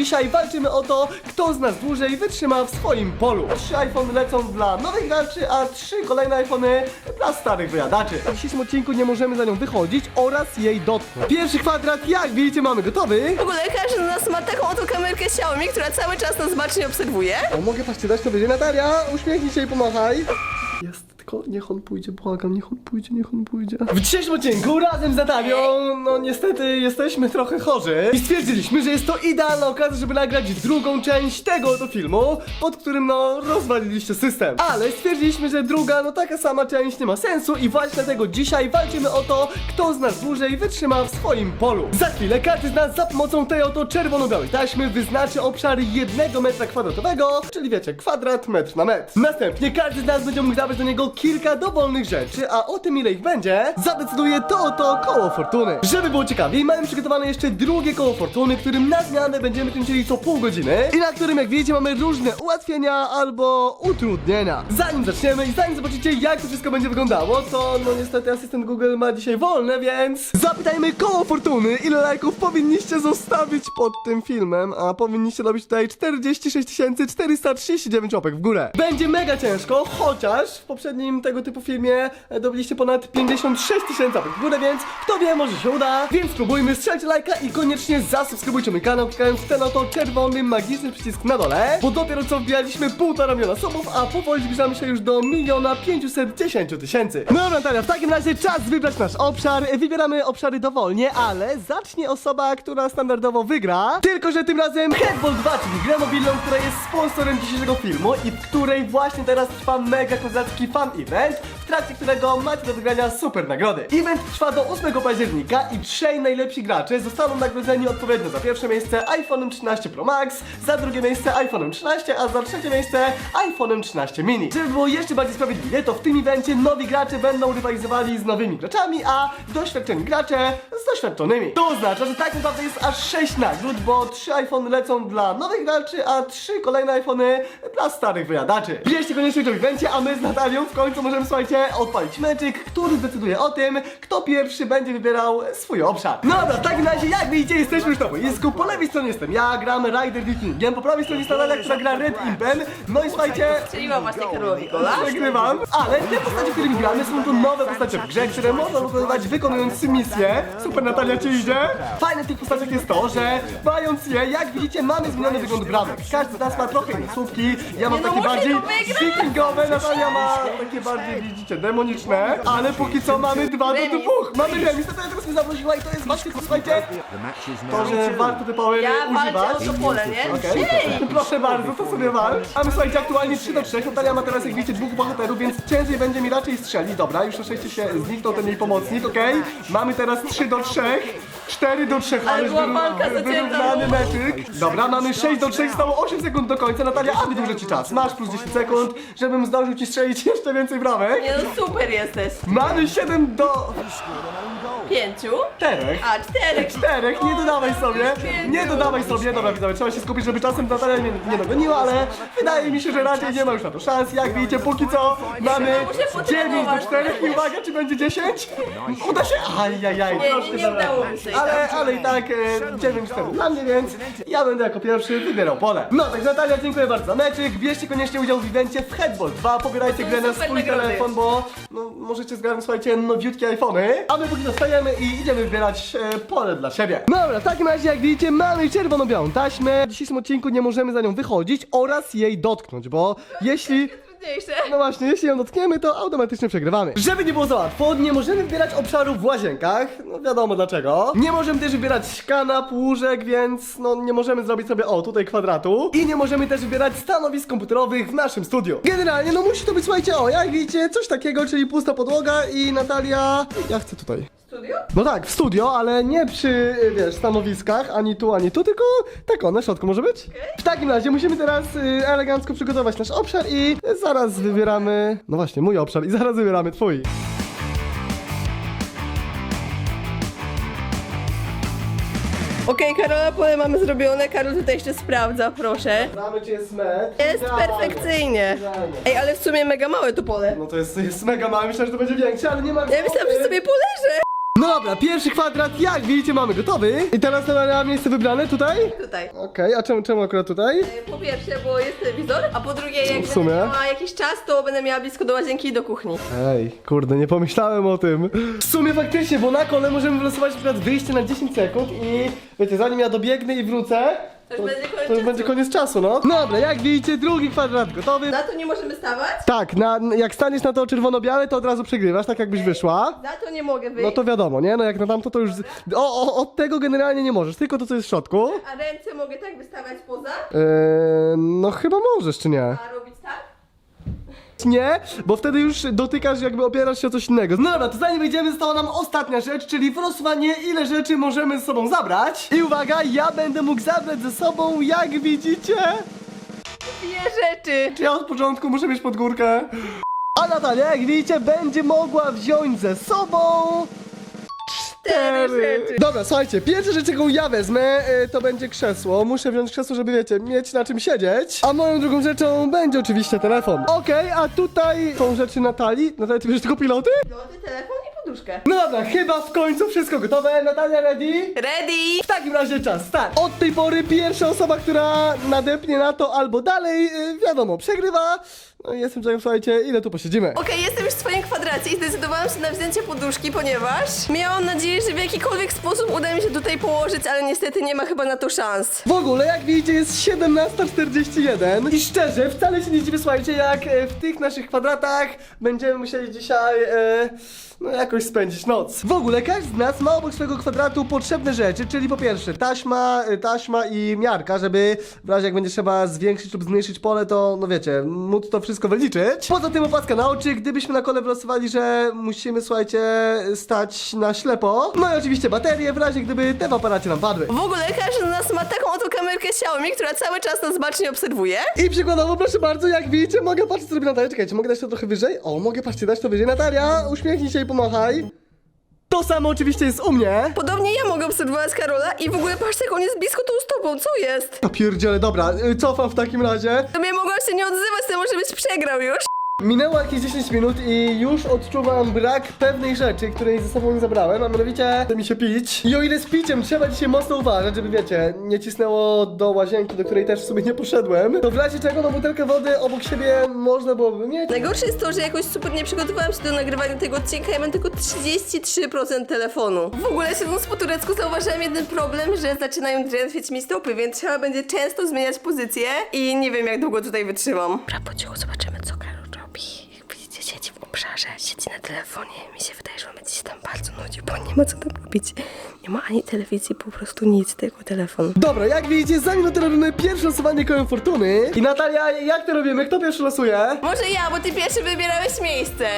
Dzisiaj walczymy o to, kto z nas dłużej wytrzyma w swoim polu. Trzy iPhony lecą dla nowych graczy, a trzy kolejne iPhony dla starych wyjadaczy. W dzisiejszym odcinku nie możemy za nią wychodzić oraz jej dotknąć. Pierwszy kwadrat, jak widzicie, mamy gotowy. W ogóle każdy z nas ma taką oto kamerkę Xiaomi, która cały czas nas bacznie obserwuje. O, mogę patrzcie, dać to będzie Natalia, uśmiechnij się i pomachaj. Jest, tylko niech on pójdzie, błagam, niech on pójdzie, niech on pójdzie. W dzisiejszym odcinku razem z Natalią, no niestety jesteśmy trochę chorzy i stwierdziliśmy, że jest to idealna okazja, żeby nagrać drugą część tego oto filmu, pod którym no rozwaliliście system. Ale stwierdziliśmy, że druga, no taka sama część nie ma sensu i właśnie dlatego dzisiaj walczymy o to, kto z nas dłużej wytrzyma w swoim polu. Za chwilę każdy z nas za pomocą tej oto czerwono-białej taśmy wyznaczy obszar jednego metra kwadratowego, czyli wiecie, kwadrat metr na metr. Następnie każdy z nas będzie mógł dawać do niego kilka dowolnych rzeczy, a o tym ile ich będzie, zadecyduje to oto koło fortuny. Żeby było ciekawiej, mamy przygotowane jeszcze drugie koło fortuny, którym na zmianę będziemy kręcili co pół godziny i na którym jak widzicie mamy różne ułatwienia albo utrudnienia. Zanim zaczniemy i zanim zobaczycie jak to wszystko będzie wyglądało, to no niestety asystent Google ma dzisiaj wolne, więc zapytajmy koło fortuny, ile lajków powinniście zostawić pod tym filmem, a powinniście robić tutaj 46 439 łapek w górę. Będzie mega ciężko, chociaż w poprzednim tego typu filmie e, dobiliście ponad 56 tysięcy łapek w górę, więc kto wie, może się uda. Więc spróbujmy, strzelcie lajka i koniecznie zasubskrybujcie mój kanał, klikając ten oto czerwony magiczny przycisk na dole, bo dopiero co wbijaliśmy półtora miliona subów, a powoli zbliżamy się już do miliona 510 tysięcy. No Natalia, w takim razie czas wybrać nasz obszar. Wybieramy obszary dowolnie, ale zacznie osoba, która standardowo wygra. Tylko, że tym razem Headball 2, czyli grę mobilną, która jest sponsorem dzisiejszego filmu i w której właśnie teraz trwa mega kozacki fan event, w trakcie którego macie do wygrania super nagrody. Event trwa do 8 października i trzej najlepsi gracze zostaną nagrodzeni odpowiednio za pierwsze miejsce iPhone'em 13 Pro Max, za drugie miejsce iPhone'em 13, a za trzecie miejsce iPhone'em 13 mini. Żeby było jeszcze bardziej sprawiedliwie, to w tym evencie nowi gracze będą rywalizowali z nowymi graczami, a doświadczeni gracze z doświadczonymi. To oznacza, że tak naprawdę jest aż 6 nagród, bo 3 iPhony lecą dla nowych graczy, a 3 kolejne iPhony dla starych wyjadaczy. Bierzcie koniecznie w evencie, a my z Natalią w końcu możemy, słuchajcie, odpalić meczyk, który zdecyduje o tym, kto pierwszy będzie wybierał swój obszar. No dobra, w takim razie, jak widzicie, jesteśmy już na boisku. Po lewej stronie jestem ja, gram Rider Wikingiem, po prawej stronie jest Natalia, która gra Red Impem. No i słuchajcie, Strzeliła właśnie gola. Przegrywam, ale te postacie, którymi gramy są to nowe postacie w grze, które można wykonywać wykonując misje. Super Natalia ci idzie. Fajne w tych postaciach jest to, że mając je, jak widzicie, mamy zmieniony wygląd bramek. Każdy z nas ma trochę inne słupki. Ja mam no, takie bardziej wikingowe, Natalia ma takie bardziej, widzicie, demoniczne. Ale póki co mamy dwa do dwóch. Mamy remis, Natalia teraz mnie zawróciła i to jest właśnie, słuchajcie, to, że warto te powery Ja używać. o to pole, nie? Okej. Ej! Proszę bardzo, to sobie walcz. A my słuchajcie, aktualnie 3 do 3. Natalia ma teraz, jak widzicie, dwóch bohaterów, więc ciężej będzie mi raczej strzelić. Dobra, już na szczęście się zniknął ten jej pomocnik, okej? Mamy teraz 3 do 3. 4 do 3, Ale była wyru- walka zacięta. wyrównany meczyk. Dobra, mamy 6 do 3, zostało 8 sekund do końca. Natalia, a wydłużę ci czas. Masz plus 10 sekund, żebym zdążył ci strzelić jeszcze więcej bramek. Nie no, super jesteś. Mamy 7 do Pięciu? 4. A, czterech. Czterech, nie dodawaj sobie, nie dodawaj sobie, dobra widzowie, trzeba się skupić, żeby czasem Natalia nie, nie dogoniła, ale wydaje mi się, że raczej nie ma już na to szans, jak widzicie, póki co mamy muszę 9 do potrenować. 4 i uwaga, czy będzie 10? Uda się? Ajajaj, Nie, troszkę nie za- udało mi się. ale, ale i tak e, 9-4 dla mnie, więc ja będę jako pierwszy wybierał pole. No tak, Natalia, dziękuję bardzo za meczyk. Bierzcie koniecznie udział w evencie w Headball 2. Pobierajcie grę na super swój nagrody. telefon, bo no, możecie zgarnąć, słuchajcie, nowiutkie iPhony. A my póki i idziemy wybierać e, pole dla siebie. Dobra, w takim razie, jak widzicie, mamy czerwono-białą taśmę. W dzisiejszym odcinku nie możemy za nią wychodzić oraz jej dotknąć, bo jeśli... Trudniejsze. No właśnie, jeśli ją dotkniemy, to automatycznie przegrywamy. Żeby nie było za łatwo, nie możemy wybierać obszarów w łazienkach. No wiadomo dlaczego. Nie możemy też wybierać kanap, łóżek, więc no nie możemy zrobić sobie o tutaj kwadratu. I nie możemy też wybierać stanowisk komputerowych w naszym studiu. Generalnie, no musi to być, słuchajcie, o jak widzicie, coś takiego, czyli pusta podłoga i Natalia. Ja chcę tutaj. Studio? No tak, w studio, ale nie przy, wiesz, stanowiskach, ani tu, ani tu, tylko tak o, na środku może być? W takim razie musimy teraz y, elegancko przygotować nasz obszar i zaraz wybieramy, no właśnie, mój obszar i zaraz wybieramy twój. Okej, Karola, pole mamy zrobione. Karol tutaj jeszcze sprawdza, proszę. Mamy, czy jest metr. Jest Idealnie. perfekcyjnie. Idealnie. Ej, ale w sumie mega małe to pole. No to jest, jest mega małe, myślałem, że to będzie większe, ale nie ma... Ja myślałam, że sobie poleżę. No dobra, pierwszy kwadrat, jak widzicie, mamy gotowy. I teraz na miejsce wybrane tutaj? Tutaj. Okej, a czemu, czemu akurat tutaj? Po pierwsze, bo jest telewizor, a po drugie, jak W sumie. będę miała jakiś czas, to będę miała blisko do łazienki i do kuchni. Ej, kurde, nie pomyślałem o tym. W sumie faktycznie, bo na kole możemy wylosować na przykład wyjście na 10 sekund i wiecie, zanim ja dobiegnę i wrócę, To już będzie koniec to już czasu. będzie koniec czasu, no. Dobra, jak widzicie, drugi kwadrat gotowy. Na to nie możemy stawać? Tak, na, jak staniesz na to czerwono-białe, to od razu przegrywasz, tak jakbyś wyszła. Za to nie mogę wyjść. No to wiadomo, nie? No jak na tamto to już... z- O, o, od tego generalnie nie możesz, tylko to co jest w środku. A ręce mogę tak wystawiać poza? Eee, no chyba możesz, czy nie? A? Nie, bo wtedy już dotykasz, jakby opierasz się o coś innego. No dobra, to zanim wyjdziemy, została nam ostatnia rzecz, czyli wylosowanie, ile rzeczy możemy ze sobą zabrać. I uwaga, ja będę mógł zabrać ze sobą, jak widzicie, Dwie rzeczy. czy ja od początku muszę mieć pod górkę. A Natalia, jak widzicie, będzie mogła wziąć ze sobą... Cztery rzeczy. Dobra, słuchajcie, pierwsza rzecz, jaką ja wezmę, y, to będzie krzesło. Muszę wziąć krzesło, żeby, wiecie, mieć na czym siedzieć. A moją drugą rzeczą będzie oczywiście telefon. Okej, a tutaj są rzeczy Natalii. Natalia, ty bierzesz tylko piloty? Piloty, telefon i poduszkę. No dobra, chyba w końcu wszystko gotowe. Natalia ready? Ready? W takim razie czas, start. Od tej pory pierwsza osoba, która nadepnie na to albo dalej, y, wiadomo, przegrywa. No i jestem ciekaw, słuchajcie, ile tu posiedzimy. Okej, jestem już w swoim kwadracie i zdecydowałam się na wzięcie poduszki, ponieważ miałam nadzieję, że w jakikolwiek sposób uda mi się tutaj położyć, ale niestety nie ma chyba na to szans. W ogóle, jak widzicie, jest 17.41 i szczerze, wcale się nie dziwię, słuchajcie, jak e, w tych naszych kwadratach będziemy musieli dzisiaj, e, no jakoś spędzić noc. W ogóle, każdy z nas ma obok swojego kwadratu potrzebne rzeczy, czyli po pierwsze taśma, e, taśma i miarka, żeby w razie jak będzie trzeba zwiększyć lub zmniejszyć pole, to no wiecie, móc to wszystko wyliczyć. Poza tym opaska na oczy, gdybyśmy na kole wylosowali, że musimy, słuchajcie, stać na ślepo. No i oczywiście baterie, w razie gdyby te w aparacie nam padły. W ogóle każdy z nas ma taką oto kamerkę Xiaomi, która cały czas nas bacznie obserwuje. I przykładowo, proszę bardzo, jak widzicie, mogę patrzeć sobie Natalia. Czekajcie, mogę dać to trochę wyżej? O, mogę, patrzcie, dać to wyżej. Natalia, uśmiechnij się i pomachaj. To samo oczywiście jest u mnie. Podobnie ja mogę obserwować Karola i w ogóle patrzcie, jak on jest blisko tą stopą, co jest? A pierdziele, dobra, y, cofam w takim razie. To mnie mogłam się nie odzywać, to może być przegrał już. Minęło jakieś 10 minut i już odczuwam brak pewnej rzeczy, której ze sobą nie zabrałem, a mianowicie chce mi się pić. I o ile z piciem trzeba dzisiaj mocno uważać, żeby wiecie, nie cisnęło do łazienki, do której też w sumie nie poszedłem, to w razie czego no butelkę wody obok siebie można byłoby mieć. Najgorsze jest to, że jakoś super nie przygotowałam się do nagrywania tego odcinka, ja mam tylko 33% telefonu. W ogóle siedząc po turecku zauważyłam jeden problem, że zaczynają drętwieć mi stopy, więc trzeba będzie często zmieniać pozycję i nie wiem jak długo tutaj wytrzymam. Dobra, po cichu zobaczymy co Karol robi. Jak widzicie, siedzi w obszarze, siedzi na telefonie. Mi się wydaje, że on będzie się tam bardzo nudził, bo nie ma co tam robić. Nie ma ani telewizji, po prostu nic, tylko telefon. Dobra, jak widzicie, za minutę robimy pierwsze losowanie kołem fortuny. I Natalia, jak to robimy? Kto pierwszy losuje? Może ja, bo ty pierwszy wybierałeś miejsce.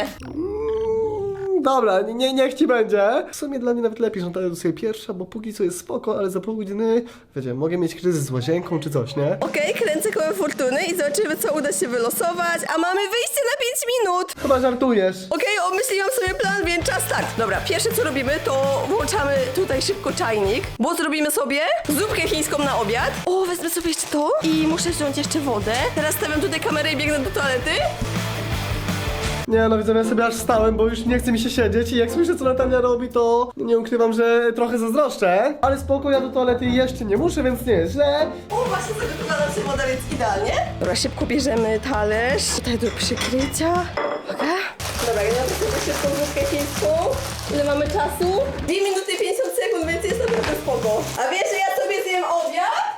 Dobra, nie, niech ci będzie. W sumie dla mnie nawet lepiej, że Natalia losuje pierwsza, bo póki co jest spoko, ale za pół godziny, wiecie, mogę mieć kryzys z łazienką czy coś, nie? Okej, kręcę kołem fortuny i zobaczymy, co uda się wylosować. A mamy wyjście na 5 minut! Chyba żartujesz. Okej, obmyśliłam sobie plan, więc czas start. Dobra, pierwsze co robimy, to włączamy tutaj szybko czajnik, bo zrobimy sobie zupkę chińską na obiad. O, wezmę sobie jeszcze to i muszę wziąć jeszcze wodę. Teraz stawiam tutaj kamerę i biegnę do toalety. Nie no, widzę, ja sobie aż stałem, bo już nie chce mi się siedzieć i jak słyszę, co Natalia robi, to nie ukrywam, że trochę zazdroszczę. Ale spoko, ja do toalety jeszcze nie muszę, więc nie jest źle. O, właśnie zagotowała nam się woda, więc idealnie. Dobra, szybko bierzemy talerz. Tutaj do przykrycia. Uwaga. Dobra, ja sobie szybką zupkę chińską. Ile mamy czasu? 2 minuty 50 sekund, więc jest naprawdę spoko. A wiesz, że ja sobie?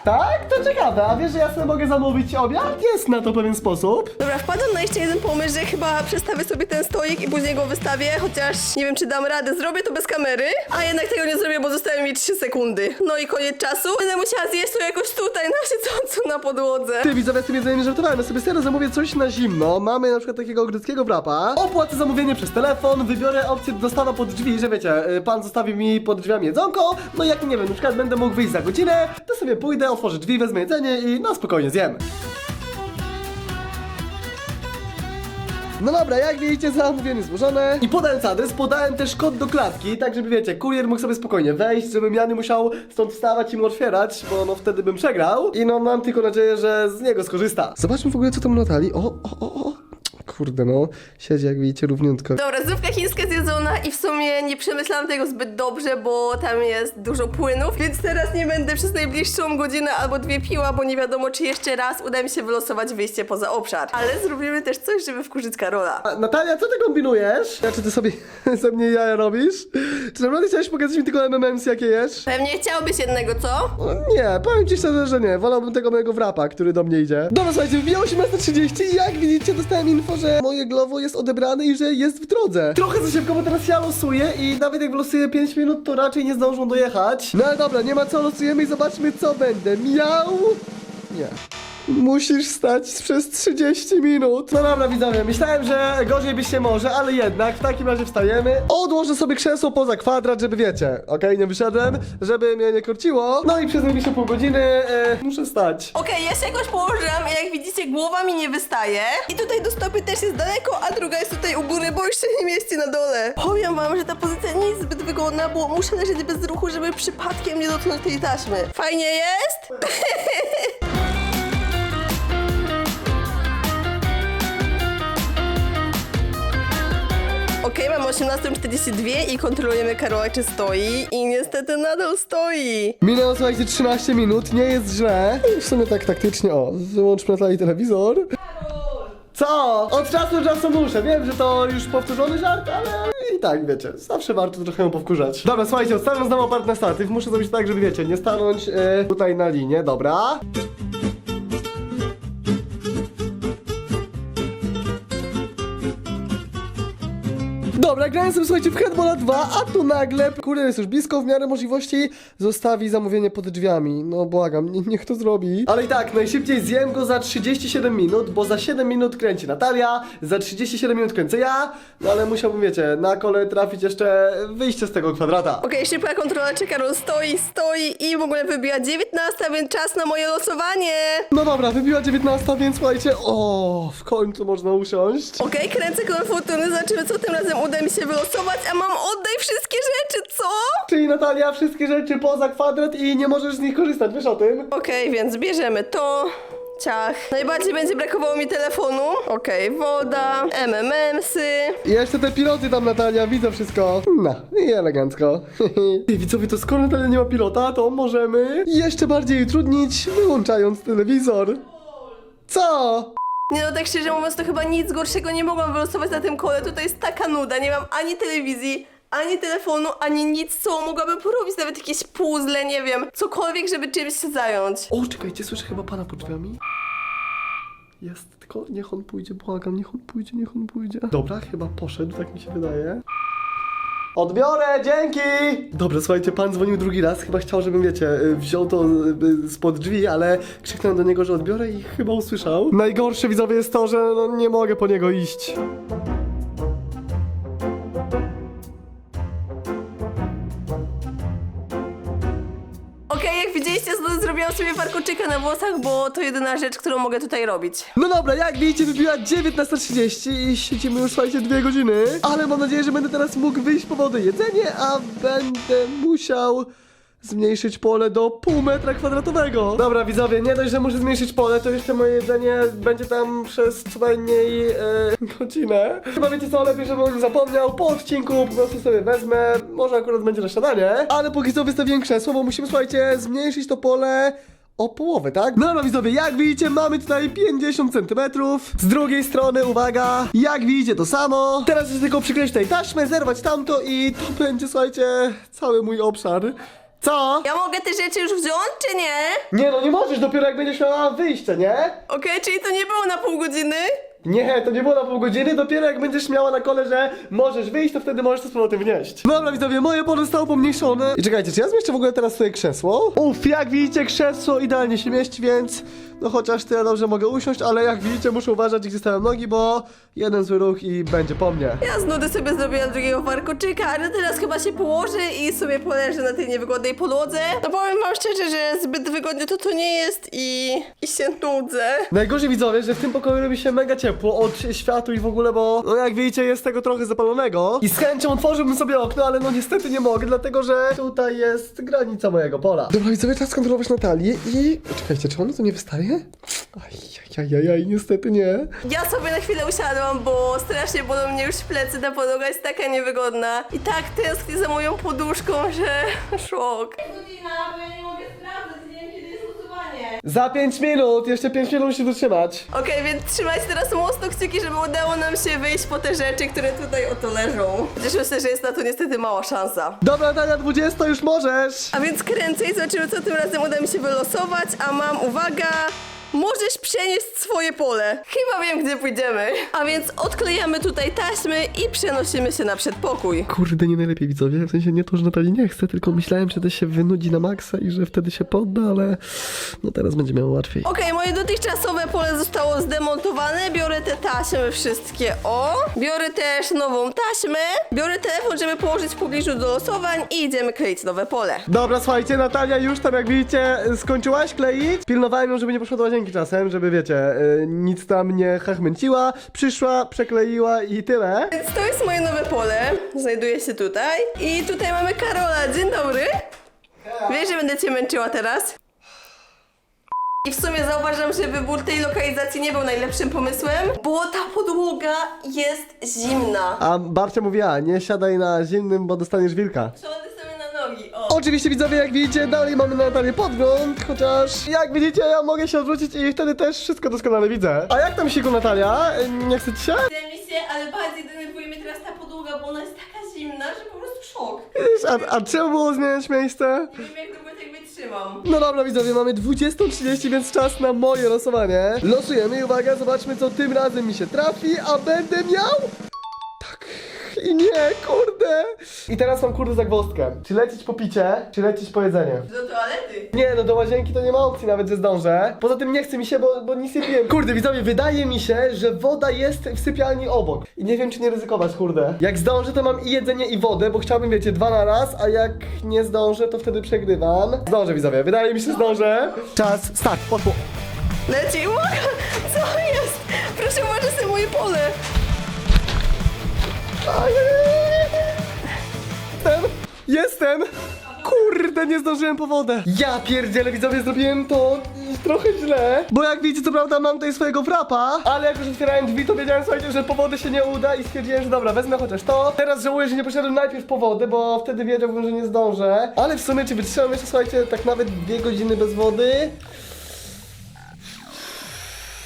Tak? To ciekawe, a wiesz, że ja sobie mogę zamówić obiad? Jest na to pewien sposób. Dobra, wpadłam na jeszcze jeden pomysł, że chyba przestawię sobie ten stolik i później go wystawię, chociaż nie wiem, czy dam radę. Zrobię to bez kamery, a jednak tego nie zrobię, bo zostały mi 3 sekundy. No i koniec czasu. Będę musiała zjeść to jakoś tutaj, na siedząco na podłodze. Ty widzowie, z tym jedzeniem nie żartowałem, ja sobie serio zamówię coś na zimno. Mamy na przykład takiego greckiego wrapa. Opłacę zamówienie przez telefon, wybiorę opcję dostawa pod drzwi, że wiecie, y, pan zostawi mi pod drzwiami jedzonko. No i jak nie wiem, na przykład będę mógł wyjść za godzinę, to sobie pójdę, otworzę drzwi, wezmę jedzenie i no spokojnie zjem. No dobra, jak widzicie, zamówienie złożone. I podając adres, podałem też kod do klatki, tak żeby wiecie, kurier mógł sobie spokojnie wejść, żebym ja nie musiał stąd wstawać i mu otwierać, bo no wtedy bym przegrał. I no mam tylko nadzieję, że z niego skorzysta. Zobaczmy w ogóle, co tam Natalii. O, o, o, o. kurde no, siedzi jak widzicie równiutko. Dobra, zupka chińska zjedzona i w sumie nie przemyślałam tego zbyt dobrze, bo tam jest dużo płynów, więc teraz nie będę przez najbliższą godzinę albo dwie piła, bo nie wiadomo, czy jeszcze raz uda mi się wylosować wyjście poza obszar. Ale zrobimy też coś, żeby wkurzyć Karola. A, Natalia, co ty kombinujesz? Ja, czy ty sobie ze mnie jaja robisz? Czy naprawdę chciałeś pokazać mi tylko MMMs jakie jesz? Pewnie chciałbyś jednego, co? O, nie, powiem ci szczerze, że nie. Wolałbym tego mojego wrapa, który do mnie idzie. Dobra, słuchajcie, wbija 18.30 i jak widzicie dostałem info, że moje glowo jest odebrane i że jest w drodze. Trochę za szybko, bo teraz ja losuję i nawet jak losuję 5 minut, to raczej nie zdążą dojechać. No ale dobra, nie ma co, losujemy i zobaczmy co będę. Miał... Nie. Musisz stać przez 30 minut. No dobra, widzowie, myślałem, że gorzej byś się może, ale jednak w takim razie wstajemy. Odłożę sobie krzesło poza kwadrat, żeby wiecie, okej, nie wyszedłem, żeby mnie nie korciło. No i przez najbliższe pół godziny e, muszę stać. Okej, ja się jakoś położyłam i jak widzicie głowa mi nie wystaje. I tutaj do stopy też jest daleko, a druga jest tutaj u góry, bo już się nie mieści na dole. Powiem wam, że ta pozycja nie jest zbyt wygodna, bo muszę leżeć bez ruchu, żeby przypadkiem nie dotknąć tej taśmy. Fajnie jest? Okej, mamy 18.42 i kontrolujemy Karola, czy stoi. I niestety nadal stoi. Minęło, słuchajcie, 13 minut, nie jest źle. I w sumie tak taktycznie, o, wyłączmy Natalii telewizor. Co? Od czasu do czasu muszę. Wiem, że to już powtórzony żart, ale i tak, wiecie, zawsze warto trochę ją powkurzać. Dobra, słuchajcie, odstawiam znowu apart na statyw. Muszę zrobić tak, żeby, wiecie, nie stanąć e, tutaj na linię, dobra. Dobra, grałem sobie, słuchajcie, w Headballa 2, a tu nagle kurier jest już blisko, w miarę możliwości zostawi zamówienie pod drzwiami. No błagam, nie, niech to zrobi. Ale i tak, najszybciej zjem go za 37 minut, bo za 7 minut kręci Natalia, za 37 minut kręcę ja, no ale musiałbym, wiecie, na kole trafić jeszcze wyjście z tego kwadrata. Okej, szybka kontrola, czy Karol stoi, stoi i w ogóle wybija 19, więc czas na moje losowanie. No dobra, wybiła 19, więc słuchajcie, o, w końcu można usiąść. Okej, kręcę kołem fortuny, zobaczymy co tym razem uda mi się wylosować, a mam oddaj wszystkie rzeczy, co? Czyli Natalia, wszystkie rzeczy poza kwadrat i nie możesz z nich korzystać, wiesz o tym? Okej, więc bierzemy to. Ciach. Najbardziej będzie brakowało mi telefonu. Okej, woda, MMMsy. I jeszcze te piloty tam, Natalia, widzę wszystko. No, i elegancko. I widzowie, to skoro Natalia nie ma pilota, to możemy jeszcze bardziej utrudnić, wyłączając telewizor. Co? Nie no, tak szczerze mówiąc, to chyba nic gorszego nie mogłam wylosować na tym kole. Tutaj jest taka nuda, nie mam ani telewizji, ani telefonu, ani nic, co mogłabym porobić. Nawet jakieś puzzle, nie wiem, cokolwiek, żeby czymś się zająć. O, czekajcie, słyszę chyba pana pod drzwiami. Jest, tylko niech on pójdzie, błagam, niech on pójdzie, niech on pójdzie. Dobra, chyba poszedł, tak mi się wydaje. Odbiorę, dzięki! Dobra, słuchajcie, pan dzwonił drugi raz, chyba chciał, żebym, wiecie, y, wziął to y, spod drzwi, ale krzyknąłem do niego, że odbiorę i chyba usłyszał. Najgorsze, widzowie, jest to, że no, nie mogę po niego iść. Zrobiłam sobie warkoczyka na włosach, bo to jedyna rzecz, którą mogę tutaj robić. No dobra, jak widzicie, wybiła 19.30 i siedzimy już, słuchajcie, dwie godziny. Ale mam nadzieję, że będę teraz mógł wyjść po wodę jedzenie, a będę musiał zmniejszyć pole do pół metra kwadratowego. Dobra, widzowie, nie dość, że muszę zmniejszyć pole, to jeszcze moje jedzenie będzie tam przez co najmniej e, godzinę. Chyba wiecie co, lepiej, żebym o nim zapomniał. Po odcinku po prostu sobie wezmę, może akurat będzie na śniadanie. Ale póki co wystawiłem krzesło, bo musimy, słuchajcie, zmniejszyć to pole o połowę, tak? No, no widzowie, jak widzicie, mamy tutaj 50 cm. Z drugiej strony, uwaga, jak widzicie, to samo. Teraz jest tylko przykleić tutaj taśmę, zerwać tamto i to będzie, słuchajcie, cały mój obszar. Co? Ja mogę te rzeczy już wziąć, czy nie? Nie no, nie możesz dopiero jak będziesz miała wyjście, nie? Okej, czyli to nie było na pół godziny? Nie, to nie było na pół godziny, dopiero jak będziesz miała na kole, że możesz wyjść, to wtedy możesz to z powrotem wnieść. Dobra widzowie, moje pole zostało pomniejszone. I czekajcie, czy ja zmieszczę w ogóle teraz tutaj krzesło? Uff, jak widzicie, krzesło idealnie się mieści, więc no chociaż tyle dobrze mogę usiąść, ale jak widzicie, muszę uważać, gdzie stawiam nogi, bo jeden zły ruch i będzie po mnie. Ja z nudy sobie zrobiłam drugiego warkoczyka, ale teraz chyba się położę i sobie poleżę na tej niewygodnej podłodze. No powiem wam szczerze, że zbyt wygodnie to to nie jest i, i się nudzę. Najgorzej widzowie, że w tym pokoju robi się mega ciepło od światu i w ogóle, bo no jak widzicie jest tego trochę zapalonego i z chęcią otworzyłbym sobie okno, ale no niestety nie mogę, dlatego że tutaj jest granica mojego pola. Dobra widzowie, czas kontrolować Natalię i... Czekajcie, czy ona tu nie wystaje? Ajajajaj, niestety nie. Ja sobie na chwilę usiadłam, bo strasznie bolą mnie już plecy, ta podłoga jest taka niewygodna. I tak tęsknię za moją poduszką, że szok. Godzina, bo ja nie mogę sprawdzać, nie wiem kiedy jest losowanie. Za 5 minut, jeszcze 5 minut musisz dotrzymać. Okej, więc trzymajcie teraz mocno kciuki, żeby udało nam się wyjść po te rzeczy, które tutaj oto leżą. Chociaż myślę, że jest na to niestety mała szansa. Dobra, Natalia, 20 już możesz. A więc kręcę i zobaczymy, co tym razem uda mi się wylosować. A mam, uwaga, możesz przenieść swoje pole. Chyba wiem, gdzie pójdziemy. A więc odklejamy tutaj taśmy i przenosimy się na przedpokój. Kurde, nie najlepiej widzowie, w sensie nie to, że Natalii nie chce, tylko myślałem, że to się wynudzi na maksa i że wtedy się podda, ale no teraz będzie miało łatwiej. Okej, moje dotychczasowe pole zostało zdemontowane. Biorę te taśmy wszystkie. O! Biorę też nową taśmę. Biorę telefon, żeby położyć w pobliżu do losowań i idziemy kleić nowe pole. Dobra, słuchajcie, Natalia już tam jak widzicie skończyłaś kleić. Pilnowałem ją, żeby nie poszła do łazienki czasem, żeby wiecie, y, nic tam nie chachmęciła. Przyszła, przekleiła i tyle. Więc to jest moje nowe pole. Znajduje się tutaj. I tutaj mamy Karola. Dzień dobry. Wiesz, że będę cię męczyła teraz? I w sumie zauważam, że wybór tej lokalizacji nie był najlepszym pomysłem, bo ta podłoga jest zimna. A Barcia mówiła, nie siadaj na zimnym, bo dostaniesz wilka. Nogi, o. Oczywiście widzowie, jak widzicie, dalej mamy na Natalię podgląd, chociaż jak widzicie, ja mogę się odwrócić i wtedy też wszystko doskonale widzę. A jak tam siku Natalia? Nie chce ci się? Chce mi się, ale bardziej denerwuje mnie teraz ta podłoga, bo ona jest taka zimna, że po prostu szok. Wiesz, A, a trzeba było zmieniać miejsce? Nie wiem, jak długo tak wytrzymam. No dobra widzowie, mamy 20.30, więc czas na moje losowanie. Losujemy i uwaga, zobaczmy co tym razem mi się trafi, a będę miał... Tak. I nie, kurde. I teraz mam kurde zagwozdkę. Czy lecieć po picie, czy lecieć po jedzenie? Do toalety. Nie, no do łazienki to nie ma opcji nawet, że zdążę. Poza tym nie chce mi się, bo, bo nic nie piłem. Kurde, widzowie, wydaje mi się, że woda jest w sypialni obok. I nie wiem, czy nie ryzykować, kurde. Jak zdążę, to mam i jedzenie, i wodę, bo chciałbym, wiecie, dwa na raz, a jak nie zdążę, to wtedy przegrywam. Zdążę, widzowie, wydaje mi się, że zdążę. Czas, start, poszło. Leci, uwaga! Co jest? Proszę uważać na moje pole. Jestem, jestem. Kurde, nie zdążyłem po wodę. Ja pierdzielę, widzowie, zrobiłem to trochę źle. Bo jak widzicie, co prawda mam tutaj swojego wrapa, ale jak już otwierałem drzwi, to wiedziałem, słuchajcie, że po wodę się nie uda i stwierdziłem, że dobra, wezmę chociaż to. Teraz żałuję, że nie poszedłem najpierw po wodę, bo wtedy wiedziałbym, że nie zdążę. Ale w sumie, czy wytrzymam jeszcze, słuchajcie, tak nawet dwie godziny bez wody?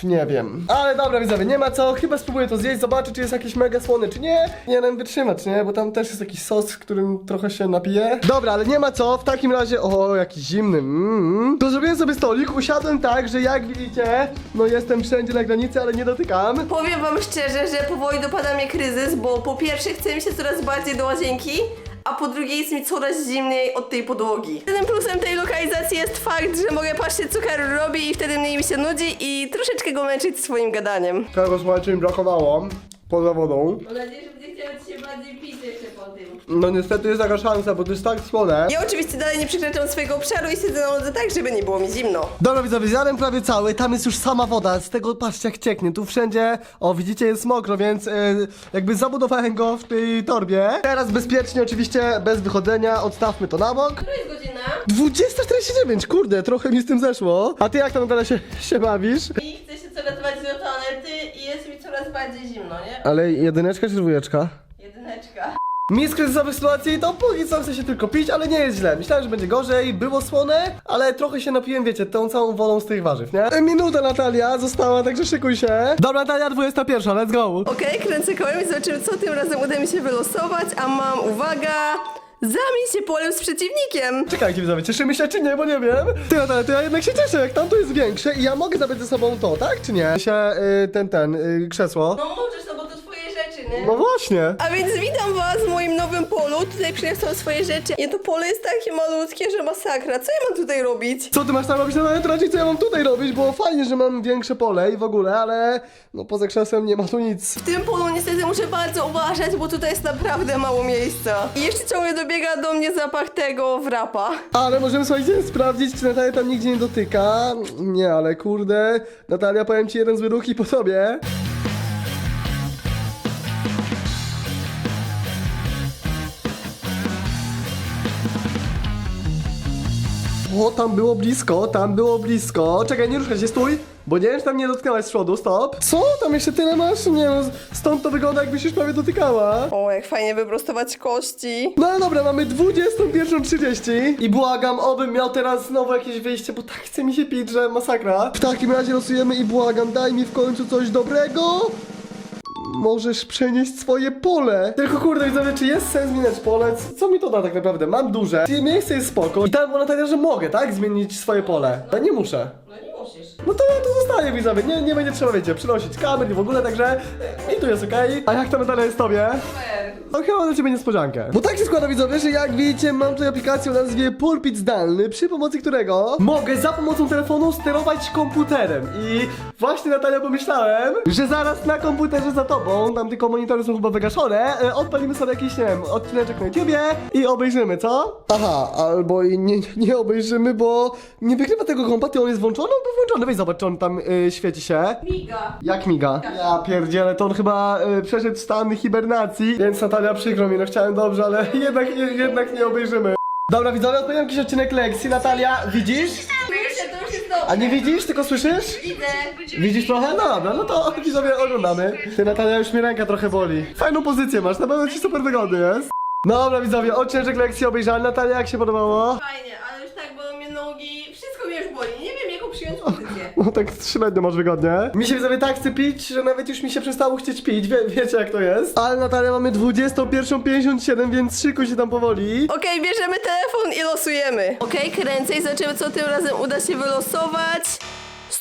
Nie wiem. Ale dobra, widzowie, nie ma co. Chyba spróbuję to zjeść, zobaczę, czy jest jakieś mega słone, czy nie. Nie wiem wytrzymać, nie? Bo tam też jest jakiś sos, którym trochę się napiję. Dobra, ale nie ma co. W takim razie, o, jakiś zimny. Mm. To zrobiłem sobie stolik, usiadłem tak, że jak widzicie, no jestem wszędzie na granicy, ale nie dotykam. Powiem wam szczerze, że powoli dopada mnie kryzys, bo po pierwsze chce mi się coraz bardziej do łazienki, a po drugie jest mi coraz zimniej od tej podłogi. Jedynym plusem tej lokalizacji jest fakt, że mogę patrzeć co Karol robi i wtedy mniej mi się nudzi i troszeczkę go męczyć swoim gadaniem. Czego słuchajcie mi brakowało poza wodą. Mam nadzieję, że będzie chciał ci się bardziej pić. No niestety jest taka szansa, bo to jest tak słone. Ja oczywiście dalej nie przekraczam swojego obszaru i siedzę na lodze tak, żeby nie było mi zimno. Dobra widzowie, zjadłem prawie cały, tam jest już sama woda, z tego patrzcie jak cieknie, tu wszędzie, o widzicie jest mokro, więc e, jakby zabudowałem go w tej torbie. Teraz bezpiecznie oczywiście, bez wychodzenia, odstawmy to na bok. Która jest godzina? 20.49, kurde, trochę mi z tym zeszło. A ty jak tam teraz się, się bawisz? I chcę się coraz bardziej do toalety i jest mi coraz bardziej zimno, nie? Ale jedyneczka czy dwójeczka? Jedyneczka. Mi z kryzysowej sytuacji to póki co chce się tylko pić, ale nie jest źle. Myślałem, że będzie gorzej, było słone, ale trochę się napiłem, wiecie, tą całą wodą z tych warzyw, nie? Minuta Natalia została, także szykuj się. Dobra Natalia, 21, let's go. Okej, kręcę kołem i zobaczymy, co tym razem uda mi się wylosować, a mam, uwaga, zamień się polem z przeciwnikiem. Czekajcie widzowie, cieszymy się czy nie, bo nie wiem. Ty Natalia, to ja jednak się cieszę, jak tamto jest większe i ja mogę zabrać ze sobą to, tak czy nie? Się, y, ten, ten, y, krzesło. No możesz, no bo No właśnie. A więc witam was w moim nowym polu, tutaj przyniosłam swoje rzeczy. I to pole jest takie malutkie, że masakra. Co ja mam tutaj robić? Co ty masz tam robić? No to raczej co ja mam tutaj robić, bo fajnie, że mam większe pole i w ogóle, ale no poza krzesłem nie ma tu nic. W tym polu niestety muszę bardzo uważać, bo tutaj jest naprawdę mało miejsca. I jeszcze ciągle dobiega do mnie zapach tego wrapa. Ale możemy, słuchajcie, sprawdzić, czy Natalia tam nigdzie nie dotyka. Nie, ale kurde, Natalia, powiem ci jeden zły ruch i po tobie. O, tam było blisko, tam było blisko. Czekaj, nie ruszaj się, stój. Bo nie wiem, czy tam nie dotknęłaś z przodu, stop. Co? Tam jeszcze tyle masz? Nie no, stąd to wygląda jakbyś już prawie dotykała. O, jak fajnie wyprostować kości. No ale dobra, mamy 21.30 i błagam, obym miał teraz znowu jakieś wyjście, bo tak chce mi się pić, że masakra. W takim razie losujemy i błagam, daj mi w końcu coś dobrego. Możesz przenieść swoje pole. Tylko kurde, widzowie, czy jest sens zmieniać pole? C- Co mi to da tak naprawdę? Mam duże, czyli miejsce jest spoko. I tam ona tak, że mogę, tak? Zmienić swoje pole. Ja nie muszę. No to ja tu zostaję, widzowie. Nie, nie będzie trzeba, wiecie, przynosić kamer i w ogóle, także e, i tu jest okej. A jak tam dalej jest tobie? No chyba dla ciebie niespodziankę. Bo tak się składa widzowie, że jak widzicie mam tutaj aplikację o nazwie Pulpit Zdalny, przy pomocy którego mogę za pomocą telefonu sterować komputerem. I właśnie Natalia pomyślałem, że zaraz na komputerze za tobą, tam tylko monitory są chyba wygaszone, e, odpalimy sobie jakiś, nie wiem, odcineczek na YouTubie i obejrzymy, co? Aha, albo i nie, nie obejrzymy, bo nie wykrywa tego kompa, ty on jest włączony? On był włączony, weź zobacz, czy on tam y, świeci się. Miga. Jak miga? Ja pierdzielę, to on chyba y, przeszedł stan hibernacji, więc Natalia przykro mi, no chciałem dobrze, ale jednak, nie- jednak nie obejrzymy. Dobra widzowie, odpowiem jakiś odcinek lekcji. Natalia, widzisz? Słyszę, to już jest dobrze. A nie widzisz, tylko słyszysz? Widzę. Widzisz trochę? No dobra, no to widzowie oglądamy. Ty Natalia, już mi ręka trochę boli. Fajną pozycję masz, na pewno ci super wygodny jest. Dobra widzowie, odcinek lekcji obejrzałem. Natalia, jak się podobało? Fajnie, ale już tak bolą mnie nogi. Wszystko mnie już boli. Nie wiem, jaką przyjąć pozycję. No tak średnio masz wygodnie. Mi się widzowie tak chce pić, że nawet już mi się przestało chcieć pić, Wie, wiecie jak to jest. Ale Natalia mamy 21.57, więc szykuj się tam powoli. Okej, bierzemy telefon i losujemy. Okej, kręcę i zobaczymy, co tym razem uda się wylosować.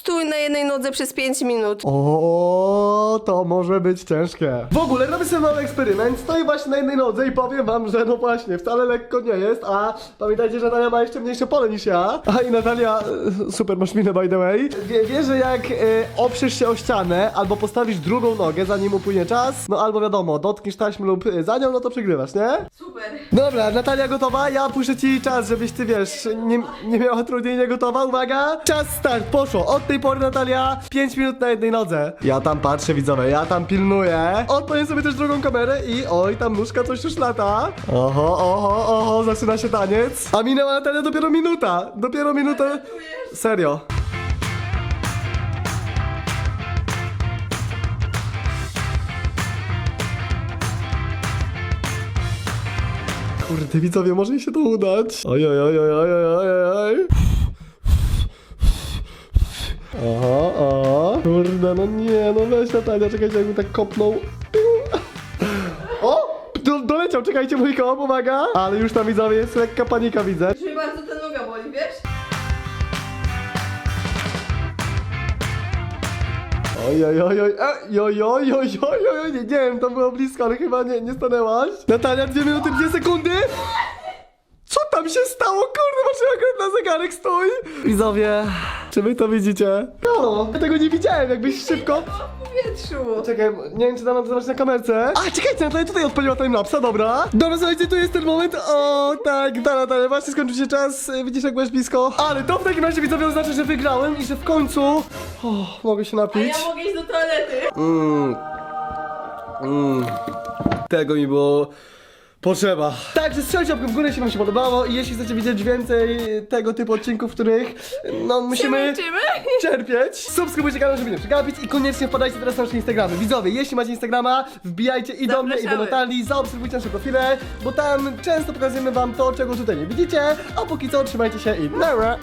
Stój na jednej nodze przez 5 minut. O, to może być ciężkie. W ogóle robię sobie mały eksperyment. Stoję właśnie na jednej nodze i powiem wam, że no właśnie, wcale lekko nie jest. A pamiętajcie, że Natalia ma jeszcze mniejsze pole niż ja. A i Natalia, e, super masz minę by the way. Wie, wie że jak e, oprzesz się o ścianę albo postawisz drugą nogę, zanim upłynie czas, no albo wiadomo, dotkniesz taśmy lub e, za nią, no to przegrywasz, nie? Super. Dobra, Natalia gotowa? Ja puszczę ci czas, żebyś ty wiesz, nie, nie miała trudnienia gotowa. Uwaga! Czas start, poszło. Od tej pory Natalia 5 minut na jednej nodze. Ja tam patrzę, widzowie, ja tam pilnuję. Odpalę sobie też drugą kamerę i oj, tam nóżka coś już lata. Oho, oho, oho, zaczyna się taniec. A minęła Natalia dopiero minuta. Dopiero minuta. Serio. Kurde, widzowie, może mi się to udać. Oj, oj, oj, oj, oj, oj, oj, Aha, aha. Kurde, no nie, no weź Natalia, czekajcie, jakby tak kopnął. O! Do, doleciał, czekajcie, mój koło, pomaga. Ale już tam widzowie jest lekka panika, widzę. Już mnie bardzo ta noga boli, wiesz? Oj, oj, oj, oj, ej, oj, oj, oj, oj, oj, oj, nie, nie wiem, to było blisko, ale chyba nie, nie stanęłaś. Natalia, dwie minuty, dwie sekundy. Co tam się stało? Kurde, masz akurat na zegarek stój. Widzowie, czy wy to widzicie? No, ja tego nie widziałem, jakbyś szybko... W powietrzu. Czekaj, nie wiem czy dam to zobaczyć na kamerce. A, czekajcie, Natalia tutaj odpaliła timelapsa, dobra. Dobra, słuchajcie, tu jest ten moment. O, tak, da, Natalia, właśnie skończył się czas. y, Widzisz, jak byłeś blisko. Ale to w takim razie widzowie oznacza, że wygrałem i że w końcu... O, mogę się A napić. ja mogę iść do toalety. Mm. Mm. Tego mi było potrzeba. Także strzelcie łapkę w górę, jeśli wam się podobało i jeśli chcecie widzieć więcej tego typu odcinków, w których no musimy Męczymy? cierpieć. Subskrybujcie kanał, żeby nie przegapić i koniecznie wpadajcie teraz na nasze Instagramy. Widzowie, jeśli macie Instagrama, wbijajcie i do mnie i do Zapraszamy. Natalii, zaobserwujcie nasze profile, bo tam często pokazujemy wam to, czego tutaj nie widzicie, a póki co trzymajcie się i nara!